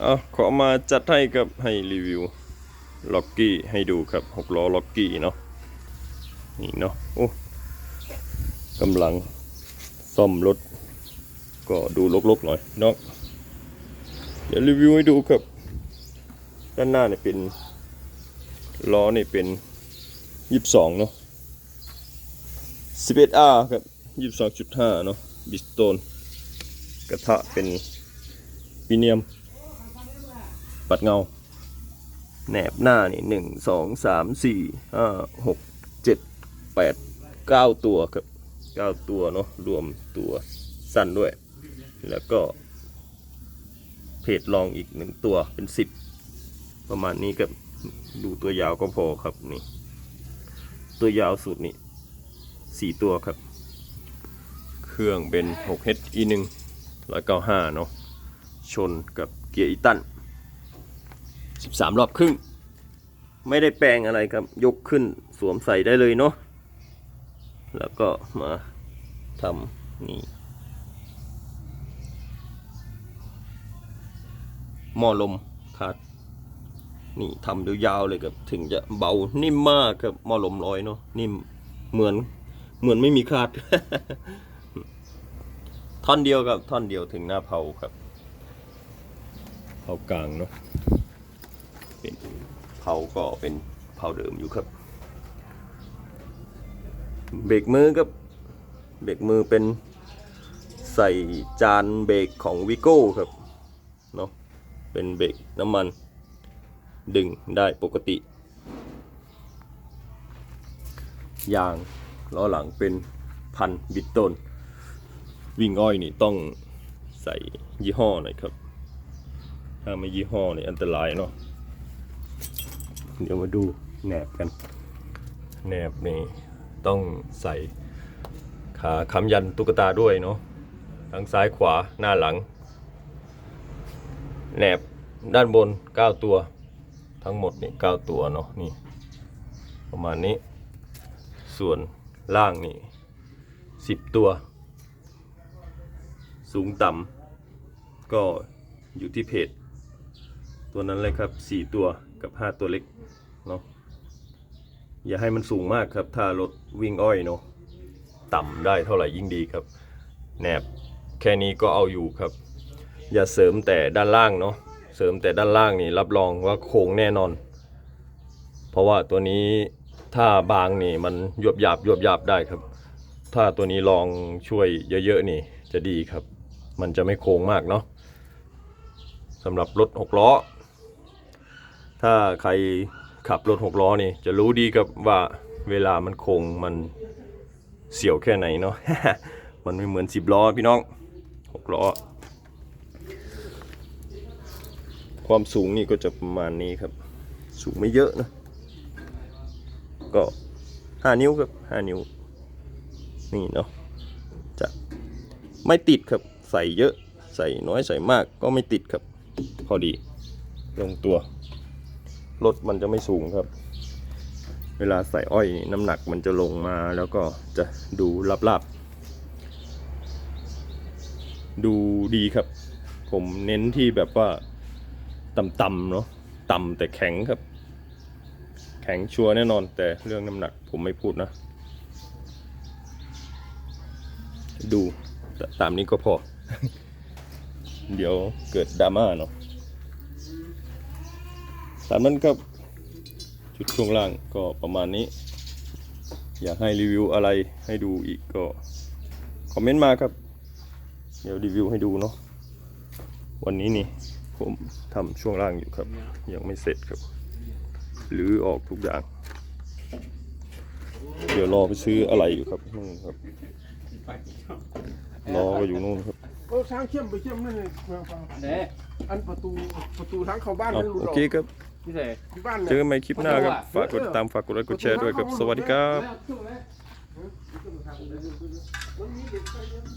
เอาขอมาจัดให้กับให้รีวิวล็อกกี้ให้ดูครับหกล้อล็อกกี้เนาะนี่เนาะโอ้กำลังซ่อมรถ ก็ดูลกๆหน่อยเนาะเดี๋ยวรีวิวให้ดูครับ ด้านหน้าเนี่ยเป็นล้อเนี่ยเป็นยี่สิบสองเนาะสิบเอ็ดอาร์ครับยี่สิบสองจุดห้าเนาะบิสโตนกระทะเป็นปีเนียม ปัดเงา แหนบหน้านี่หนึ่งสองสามสี่ห้าหกเจ็ดแปดเก้าตัวครับเก้าตัวเนาะรวมตัวสั้นด้วย แล้วก็ เพจลองอีกหนึ่งตัวเป็นสิบประมาณนี้ครับดูตัวยาวก็พอครับนี่ ตัวยาวสุดนี่สี่ตัวครับ เครื่องเป็น 6H E1 195เนาะชนกับเกียร์อีตัน 13 รอบครึ่ง ไม่ได้แปลงอะไรครับ ยกขึ้นสวมใส่ได้เลยเนาะแล้วก็มาทำนี่หม้อลมขาดนี่ทำยาวๆเลยครับถึงจะเบานิ่มมากครับหม้อลมร้อยเนาะนิ่มเหมือนเหมือนไม่มีขาด ท่อนเดียวครับท่อนเดียวถึงหน้าเผาครับเผากลางเนาะ เป็นเผาก็เป็นเผาเดิมอยู่ครับ เบรกมือครับ เบรกมือเป็นใส่จานเบรกของวิโก้ครับเนาะเป็นเบรกน้ำมันดึงได้ปกติ ยางล้อหลังเป็นพันบิตต้น วิ่งอ้อยนี่ต้องใส่ยี่ห้อหน่อยครับ ถ้าไม่ยี่ห้อนี่อันตรายเนาะ เดี๋ยวมาดูแหนบกัน แหนบนี่ต้องใส่ขาค้ำยันตุ๊กตาด้วยเนาะทั้งซ้ายขวาหน้าหลัง แหนบด้านบน 9 ตัว ทั้งหมดนี่9ตัวเนาะนี่ ประมาณนี้ ส่วนล่างนี่ 10 ตัว สูงต่ำก็อยู่ที่เพจ ตัวนั้นเลยครับ 4 ตัว กับ 5 ตัวเล็กเนาะอย่าให้มันสูงมากครับ ถ้ารถวิ่งอ้อยเนาะต่ำได้เท่าไหร่ยิ่งดีครับแหนบแค่นี้ก็เอาอยู่ครับ อย่าเสริมแต่ด้านล่างเนาะเสริมแต่ด้านล่างนี่รับรองว่าโค้งแน่นอน เพราะว่าตัวนี้ถ้าบางนี่มันยวบหยาบยวบหยาบได้ครับ ถ้าตัวนี้ลองช่วยเยอะๆนี่จะดีครับ มันจะไม่โค้งมากเนาะสำหรับรถหกล้อ ถ้าใครขับรถหกล้อนี่จะรู้ดีครับว่าเวลามันคงมันเสียวแค่ไหนเนาะ มันไม่เหมือนสิบล้อพี่น้องหกล้อ ความสูงนี่ก็จะประมาณนี้ครับ สูงไม่เยอะนะ ก็ห้านิ้วครับห้านิ้ว นี่เนาะ จะไม่ติดครับ ใส่เยอะ ใส่น้อยใส่มากก็ไม่ติดครับ พอดี ลงตัว รถมันจะไม่สูงครับ เวลาใส่อ้อยน้ำหนักมันจะลงมาแล้วก็จะดูลาบๆ ดูดีครับ ผมเน้นที่แบบว่าต่ำๆเนาะต่ำแต่แข็งครับ แข็งชัวร์แน่นอน แต่เรื่องน้ำหนักผมไม่พูดนะ ดูตามนี้ก็พอ เดี๋ยวเกิดดราม่าเนาะ ตามนั้นครับชุดช่วงล่างก็ประมาณนี้ อยากให้รีวิวอะไรให้ดูอีกก็คอมเมนต์มาครับ เดี๋ยวรีวิวให้ดูเนาะวันนี้นี่ผมทำช่วงล่างอยู่ครับ ยังไม่เสร็จครับ หรือออกทุกอย่าง เดี๋ยวรอไปซื้ออะไรอยู่ครับนู่นครับรอก็อยู่นู่นครับโอ้ช้างเข้มไปเข้มนั่นเลยเมืองฟังเด้อันประตูประตูทางเข้าบ้านเอามันหลุดโอออกเคครับ พี่เสกที่บ้านเจอเนี่ยกันใหม่คลิปหน้าครับฝากกดติดตามฝากกดไลค์กดแชร์ด้วยครับสวัสดีครับ มันมีเด็กไปเยอะ